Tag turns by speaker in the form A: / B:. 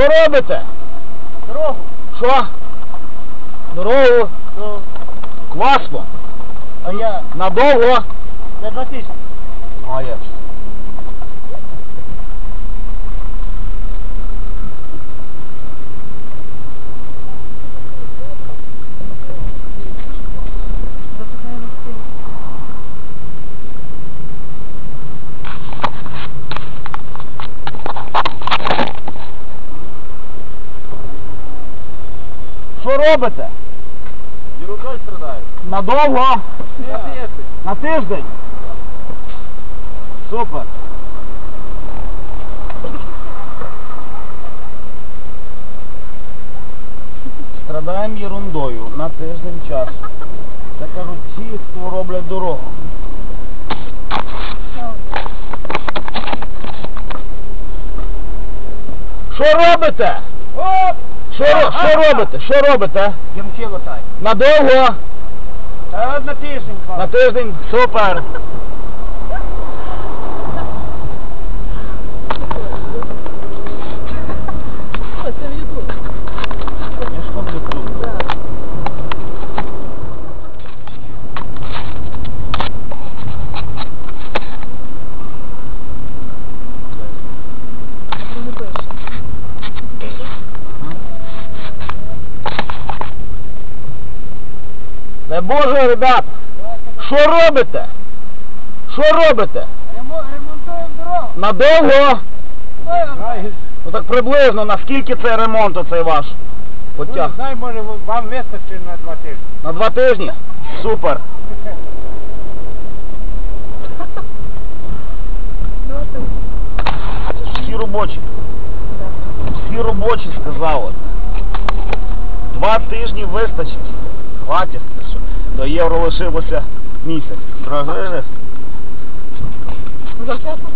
A: робите?
B: Дорогу.
A: Що? Дорогу
B: Ну,
A: Класно.
B: а я
A: Надовго.
B: на два тижні.
A: Що робите?
B: І рукою страдаю.
A: Надовго?
B: На тиждень.
A: На тиждень? Супер. Страдаємо ерундою на тиждень часу. Це кажуть ті, хто роблять дорогу. Що робите?
B: Оп!
A: Що, що робите? Що робите?
B: Ямки лотай.
A: Надовго?
B: Та на тиждень.
A: На тиждень? Супер. Дай Боже, ребят, що робите? Що робите?
B: Ремонтуємо дорогу.
A: Надовго? Ну так приблизно, наскільки цей ремонт оцей ваш? Потяг.
B: знаю, може вам вистачить на два тижні.
A: На два тижні? Супер.
C: Ну?
A: Всі робочі. Всі робочі сказали. Два тижні вистачить. Хватить. До євро лишилося місяць. Прогрес.
C: Завчасно